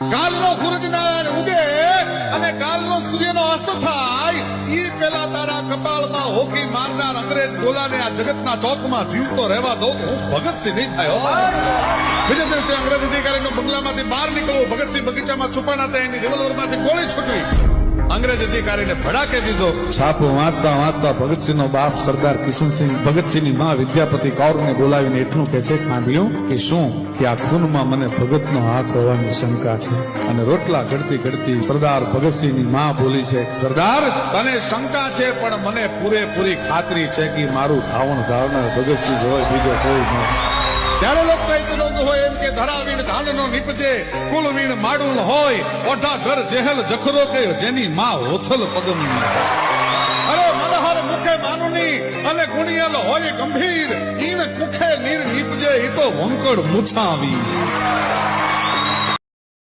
કાલનો સૂરજનારાયણ ઉગે અને કાલનો સૂર્યનો અસ્ત થાય, ઈ પેલા તારા કપાળમાં હોકી મારનાર અંગ્રેજ ગોલાને આ જગતના ચોકમાં જીવતો રહેવા દો. હું ભગતસિંહ નહીં થયો બીજા દિવસે અંગ્રેજ અધિકારીનો બંગલામાંથી બહાર નીકળવું. ભગતસિંહ બગીચામાં છુપાણા હતા એની રિવોલ્વરમાંથી ગોળી છૂટવી. અંગ્રેજ અધિકારીને ભડાકે દીધો. છાપો વાંચતા વાંચતા ભગતસિંહનો બાપ સરદાર કિશનસિંહ ભગતસિંહની માં વિદ્યાપતિ કૌરને બોલાવીને એટલું કે છે ખાંભ્યું કે શું? કે આ ખૂનમાં મને ભગતનો હાથ હોવાની શંકા છે. અને રોટલા ઘડતી ઘડતી સરદાર ભગતસિંહની માં બોલી છે, સરદાર, તને શંકા છે, પણ મને પૂરેપૂરી ખાતરી છે કે મારું ધાવણ ધાવનાર ભગતસિંહ હોય બીજો કોઈ નહીં ત્યારે લોક સાહિત્ય હોય એમ કે ધરાવીણ ધાનનો નીપજે કુળવીણ માડુલ હોય ઓઢા ઘર જેહલ જખરો કે જેની માં હોથલ પદમ અરે મનહર મુખે માનુની અને ગુણિયલ હોય ગંભીર ઈણ કુખે નીર નીપજે ઈ તો વંકડ મુછાવી.